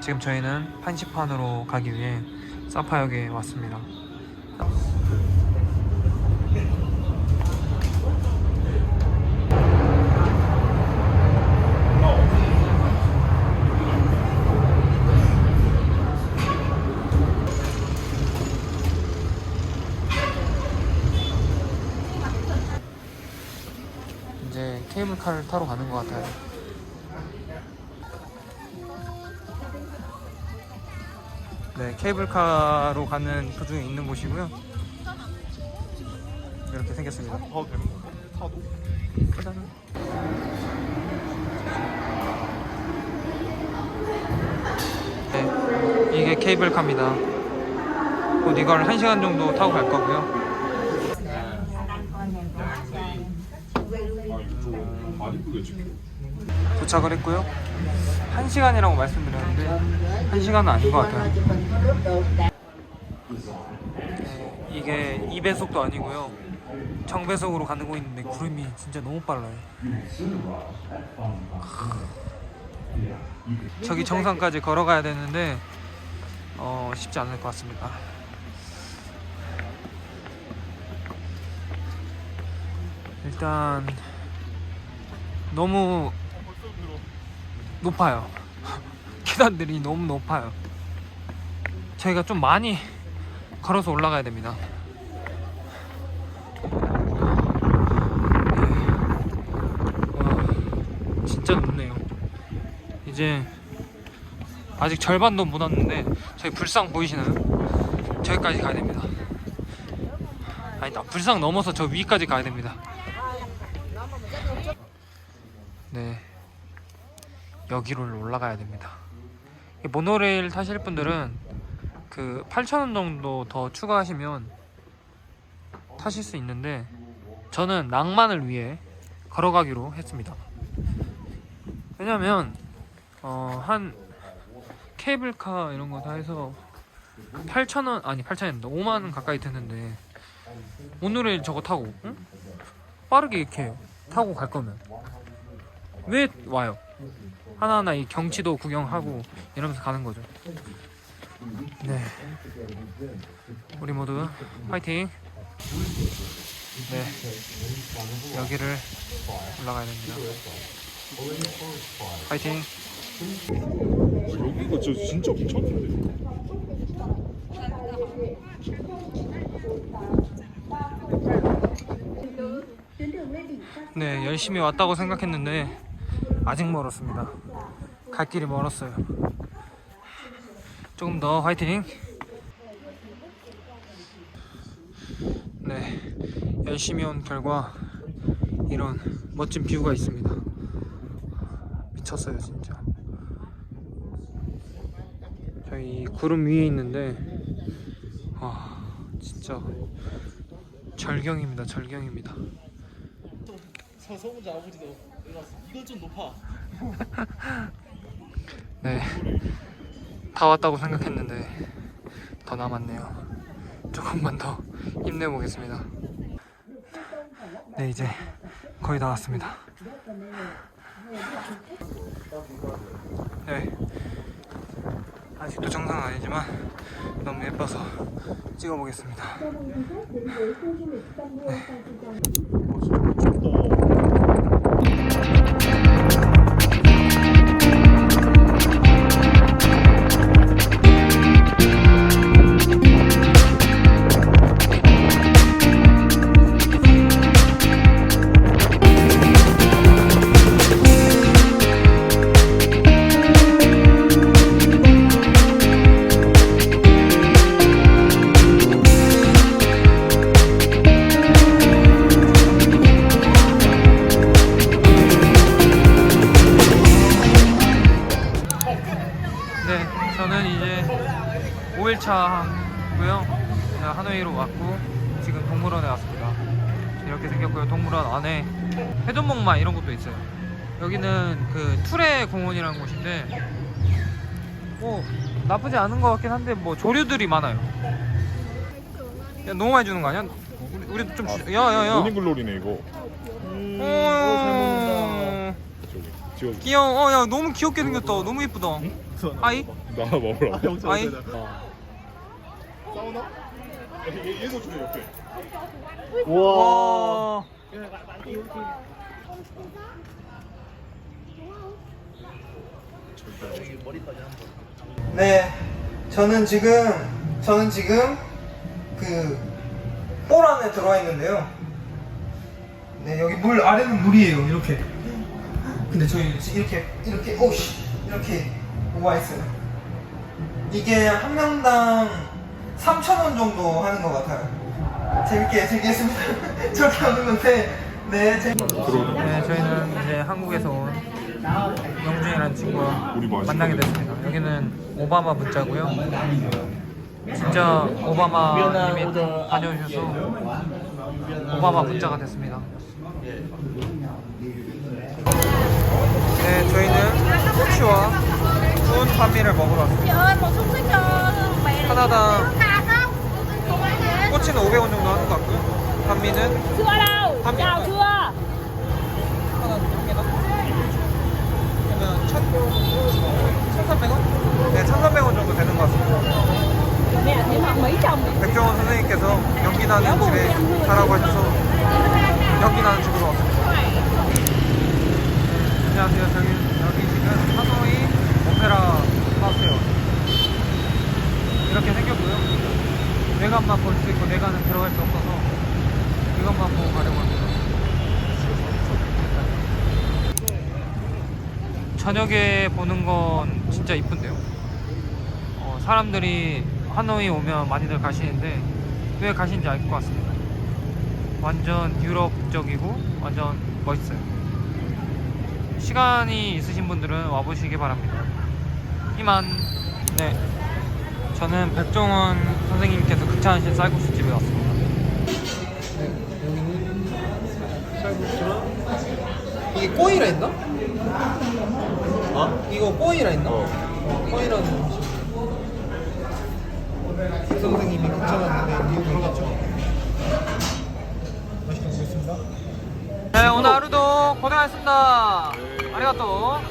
지금 저희는 한식판으로 가기 위해 사파역에 왔습니다. 이제 케이블카를 타러 가는 것 같아요. 네, 케이블카로 가는 도중에 있는 곳이고요. 이렇게 생겼습니다. 타도 되는 거야? 타도? 네, 이게 케이블카입니다. 곧 이걸 1시간 정도 타고 갈 거고요. 좀 많이 부대지 도착을 했고요. 1시간이라고 말씀드렸는데 1시간은 아닌 것 같아요. 네, 이게 2배속도 아니고요. 정배속으로 가는 거 있는데 구름이 진짜 너무 빨라요. 저기 정상까지 걸어가야 되는데 어, 쉽지 않을 것 같습니다. 일단 너무 높아요. 계단들이 너무 높아요. 저희가 좀 많이 걸어서 올라가야 됩니다. 네. 와, 진짜 높네요. 이제 아직 절반도 못 왔는데 저희 불상 보이시나요? 저기까지 가야 됩니다. 아니다 불상 넘어서 저 위까지 가야 됩니다. 네 여기로 올라가야 됩니다. 이 모노레일 타실 분들은 그 8,000원 정도 더 추가하시면 타실 수 있는데 저는 낭만을 위해 걸어가기로 했습니다. 왜냐면 어, 한 케이블카 이런 거 다 해서 8,000원 아니 8,000원입니다. 5만 원 가까이 드는데 오늘의 저거 타고 응? 빠르게 이렇게 타고 갈 거면 왜 와요? 하나하나 이 경치도 구경하고 이러면서 가는 거죠. 네. 우리 모두 화이팅! 네. 여기를 올라가야 됩니다. 화이팅! 여기가 저 진짜 괜찮던데 네, 열심히 왔다고 생각했는데 아직 멀었습니다. 갈 길이 멀었어요. 조금 더 화이팅! 네, 열심히 온 결과 이런 멋진 뷰가 있습니다. 미쳤어요, 진짜. 저희 구름 위에 있는데, 와, 진짜 절경입니다, 절경입니다. 저 서구자 아버지도. 이건 좀 높아. 네. 다 왔다고 생각했는데 더 남았네요. 조금만 더 힘내보겠습니다. 네, 이제 거의 다 왔습니다. 네. 아직도 정상은 아니지만 너무 예뻐서 찍어보겠습니다. 네, 5일차고요. 하노이로 왔고 지금 동물원에 왔습니다. 이렇게 생겼고요. 동물원 안에 회전목마 이런 것도 있어요. 여기는 그 투레 공원이라는 곳인데 뭐 나쁘지 않은 것 같긴 한데 뭐 조류들이 많아요. 야, 너무 많이 주는 거 아니야? 우리, 좀 주... 야야야. 모닝글로리네 이거 어, 찍어줘. 귀여워. 어, 야, 너무 귀엽게 생겼다. 너무 예쁘다. 아이? 나 먹으라. 아이? 사우나? 얘, 얘도 주네 옆에. 와. 네, 저는 지금 저는 지금 그볼 안에 들어와 있는데요. 네, 여기 물 아래는 물이에요. 이렇게. 근데 저희 지금 이렇게 이렇게 오씨 이렇게 와 있어요. 이게 한 명당 3,000원 정도 하는 것 같아요. 재밌게 즐기겠습니다. 저렇게 하는 건데, 네, 재밌. 네, 저희는 이제 한국에서 온 영준이라는 친구와 만나게 거. 됐습니다. 여기는 오바마 문자고요. 진짜 오바마님이 다녀오셔서 오바마 문자가 됐습니다. 네, 저희는 꼬치와 구운 반미를 먹으러 왔습니다. 하나당 꼬치는 500원 정도 하는 것 같고요. 반미는? 하나 한 개당? 그러면 1,300원? 네, 1,300원 정도 되는 것 같습니다. Mẹ học mấy chồng đi. 백종원 선생님께서 연기 나는 집에 가라고 하셔서 연기 나는 집으로 왔습니다. 안녕하세요. 저기 여기 지금 하노이 오페라 왔습니다. 이렇게 생겼고요. 외관만 볼수 있고 내관은 들어갈 수 없어서 이것만 보고 가려고 합니다. 저녁에 보는 건 진짜 이쁜데요. 어, 사람들이 하노이 오면 많이들 가시는데 왜 가시는지 알 것 같습니다. 완전 유럽적이고 완전 멋있어요. 시간이 있으신 분들은 와보시기 바랍니다. 이만. 네. 저는 백종원 선생님께서 극찬하신 쌀국수 집에 왔습니다. 네, 여기는 쌀국수랑 이게 꼬이라 했나? 어? 이거 꼬이라 했나? 어. 꼬이라는 음식. 그 선생님이 극찬하는데 이유가 있겠죠? 맛있게 먹겠습니다. 네, 오늘 하루도 고생하셨습니다. 아리가또.